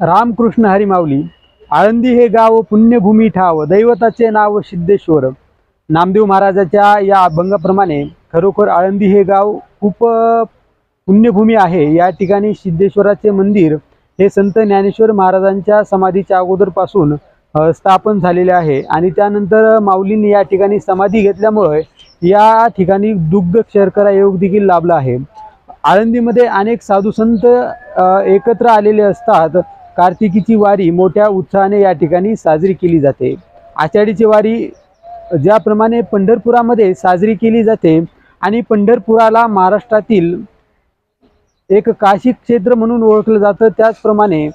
रामकृष्ण हरी माऊली आळंदी हे गाव पुण्यभूमी ठाव दैवताचे नाव सिद्धेश्वर. नामदेव महाराजाच्या या अभंगाप्रमाणे खरोखर आळंदी हे गाव खूप पुण्यभूमी आहे. या ठिकाणी सिद्धेश्वराचे मंदिर हे संत ज्ञानेश्वर महाराजांच्या समाधीच्या अगोदरपासून स्थापन झालेले आहे. आणि त्यानंतर माऊलींनी या ठिकाणी समाधी घेतल्यामुळे या ठिकाणी दुग्ध शर्करा योग देखील लाभला आहे. आळंदीमध्ये अनेक साधू संत एकत्र आलेले असतात. कार्तिकीची वारी मोठ्या उत्साहाने या ठिकाणी साजरी केली जाते. आषाढीची वारी ज्याप्रमाणे पंढरपुरामध्ये साजरी केली जाते आणि पंढरपुराला महाराष्ट्रातील एक काशी क्षेत्र म्हणून ओळखलं जातं. त्याचप्रमाणे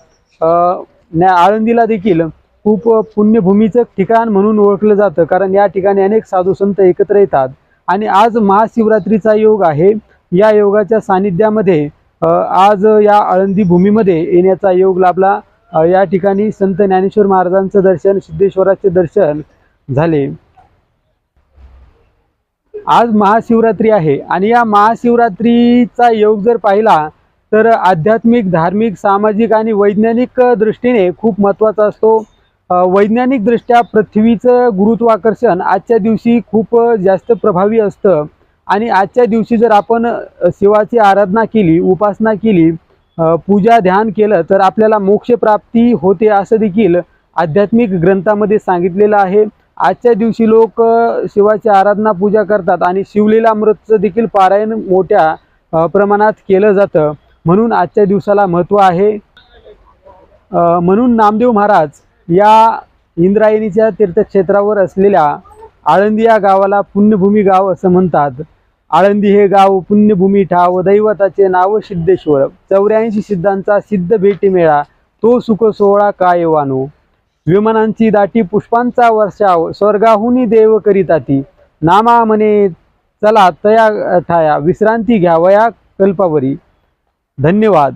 न्या- आळंदीला देखील खूप पुण्यभूमीचं ठिकाण म्हणून ओळखलं जातं. कारण या ठिकाणी अनेक साधू संत एकत्र येतात. आणि आज महाशिवरात्रीचा योग आहे. या योगाच्या सानिध्यामध्ये आज या आळंदी भूमीमध्ये येण्याचा योग लाभला. या ठिकाणी संत ज्ञानेश्वर महाराजांचं दर्शन सिद्धेश्वराचे दर्शन झाले. आज महाशिवरात्री आहे आणि या महाशिवरात्रीचा योग जर पाहिला तर आध्यात्मिक धार्मिक सामाजिक आणि वैज्ञानिक दृष्टीने खूप महत्त्वाचा असतो. वैज्ञानिकदृष्ट्या पृथ्वीचं गुरुत्वाकर्षण आजच्या दिवशी खूप जास्त प्रभावी असतं. आणि आजच्या दिवशी जर आपण शिवाची आराधना केली उपासना केली पूजा ध्यान केलं तर आपल्याला मोक्षप्राप्ती होते असं देखील आध्यात्मिक ग्रंथामध्ये सांगितलेलं आहे. आजच्या दिवशी लोक शिवाची आराधना पूजा करतात आणि शिवलीलामृतचं देखील पारायण मोठ्या प्रमाणात केलं जातं. म्हणून आजच्या दिवसाला महत्त्व आहे. म्हणून नामदेव महाराज या इंद्रायणीच्या तीर्थक्षेत्रावर असलेल्या आळंदी या गावाला पुण्यभूमी गाव असं म्हणतात. आळंदी हे गाव पुण्यभूमी ठाव दैवताचे नाव सिद्धेश्वर. चौऱ्याऐंशी सिद्धांचा सिद्ध भेटी मेळा तो सुख सोहळा काय वानो? विमानांची दाटी पुष्पांचा वर्षाव स्वर्गाहुनी देव करीताती नामा म्हणे चला तया ठाया विश्रांती घ्यावया कल्पावरी. धन्यवाद.